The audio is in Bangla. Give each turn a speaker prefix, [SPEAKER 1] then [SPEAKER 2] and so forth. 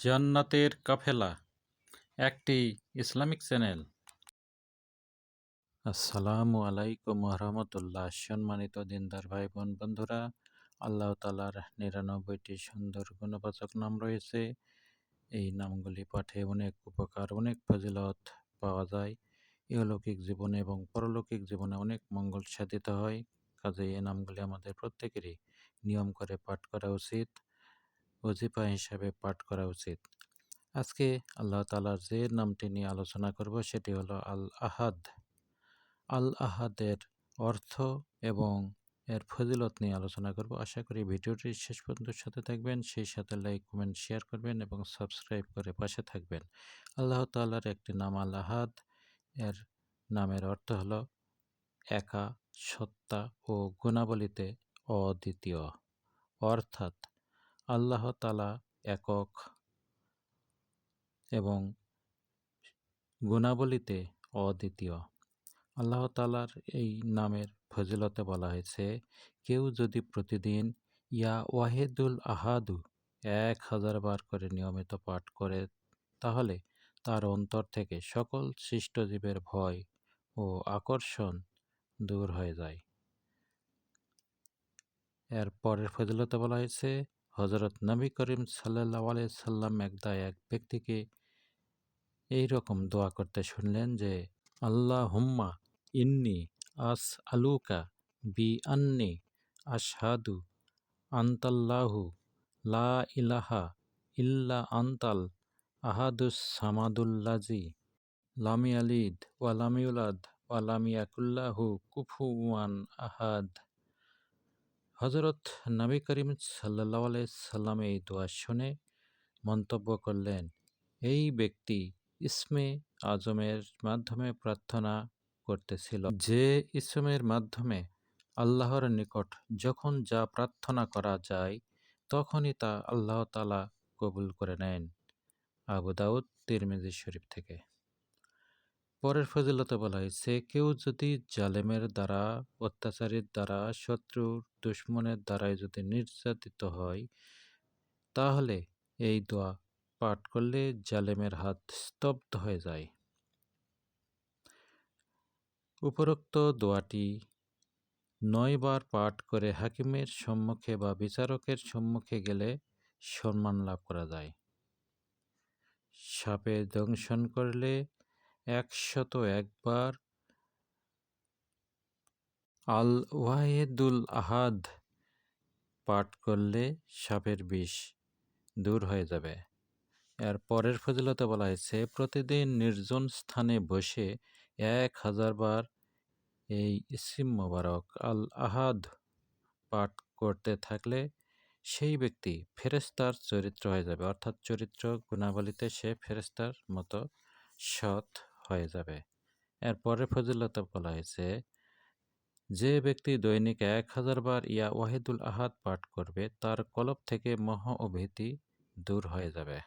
[SPEAKER 1] জান্নাতের কাফেলা, একটি ইসলামিক চ্যানেল। আসসালামু আলাইকুম রহমতুল্লাহ। সম্মানিত দিনদার ভাই বোন বন্ধুরা, আল্লাহ তালার নিরানব্বইটি সুন্দর গুণবাচক নাম রয়েছে। এই নামগুলি পাঠে অনেক উপকার, অনেক ফজিলত পাওয়া যায়। ইহলৌকিক জীবনে এবং পরলৌকিক জীবনে অনেক মঙ্গল সাধিত হয়। কাজে এই নামগুলি আমাদের প্রত্যেকেরই নিয়ম করে পাঠ করা উচিত। ওজিফা হিসাবে পাঠ করা উচিত। আজকে আল্লাহ তালার যে নামটি নিয়ে আলোচনা করব সেটি হলো আল আহাদ আল আহাদের অর্থ এবং এর ফজিলত নিয়ে আলোচনা করব। আশা করি ভিডিওটি শেষ পর্যন্ত সাথে থাকবেন। সেই সাথে লাইক, কমেন্ট, শেয়ার করবেন এবং সাবস্ক্রাইব করে পাশে থাকবেন। আল্লাহ তাল্লার একটি নাম আল আহাদ এর নামের অর্থ হলো একা, সত্তা ও গুণাবলিতে অদ্বিতীয়। অর্থাৎ আল্লাহ তালা একক এবং গুণাবলিতে অদ্বিতীয়। আল্লাহ তালার এই নামের ফজিলতে বলা হয়েছে, কেউ যদি প্রতিদিন ইয়া ওয়াহেদুল আহাদু এক হাজার বার করে নিয়মিত পাঠ করে, তাহলে তার অন্তর থেকে সকল সৃষ্টজীবের ভয় ও আকর্ষণ দূর হয়ে যায়। এর পরের ফজিলতে বলা হয়েছে হজরত নবী করিম সাল্লাহ সাল্লাম একদা এক ব্যক্তিকে এই রকম দোয়া করতে শুনলেন যে আল্লাহ হুম্মা ইন্নি আস আলুকা বি আন্নি আশহাদু আন্তাল্লাহু লা ইলাহা ইল্লা আন্তাল আহাদুস সামাদুল্লাজি লামি আলিদ ওয়ালামিউলাদ ওয়ালামিয়াকুল্লাহু কুফুয়ান আহাদ। হজরত নবী করিম সাল্লাহ সাল্লাম এই দোয়া শুনে মন্তব্য করলেন, এই ব্যক্তি ইসমে আজমের মাধ্যমে প্রার্থনা করতেছিল। যে ইসমের মাধ্যমে আল্লাহর নিকট যখন যা প্রার্থনা করা যায়, তখনই তা আল্লাহ তালা কবুল করে নেন। আবু দাউদ তিরমিজি শরীফ থেকে। পরের ফজিলতে বলা হয়েছে, কেউ যদি জালেমের দ্বারা, অত্যাচারীর দ্বারা, শত্রুর, দুশ্মনের দ্বারাই যদি নির্যাতিত হয়, তাহলে এই দোয়া পাঠ করলে জালেমের হাত স্তব্ধ হয়ে যায়। উপরোক্ত দোয়াটি নয়বার পাঠ করে হাকিমের সম্মুখে বা বিচারকের সম্মুখে গেলে সম্মান লাভ করা যায়। সাপে দংশন করলে একশত একবার আল ওয়াহেদুল আহাদ পাঠ করলে সাপের বিষ দূর হয়ে যাবে। এর পরের ফজিলতে বলা হয়েছে, প্রতিদিন নির্জন স্থানে বসে এক হাজার বার এই ইসিম মোবারক আল আহাদ পাঠ করতে থাকলে সেই ব্যক্তি ফেরেস্তার চরিত্র হয়ে যাবে। অর্থাৎ চরিত্র গুণাবলিতে সে ফেরেস্তার মতো সৎ হয়ে যাবে। এর পরে ফজিলত বলা হয়েছে, যে ব্যক্তি দৈনিক এক হাজার বার ইয়া ওয়াহিদুল আহাদ পাঠ করবে, তার কলব থেকে মহ ও ভীতি দূর হয়ে যাবে।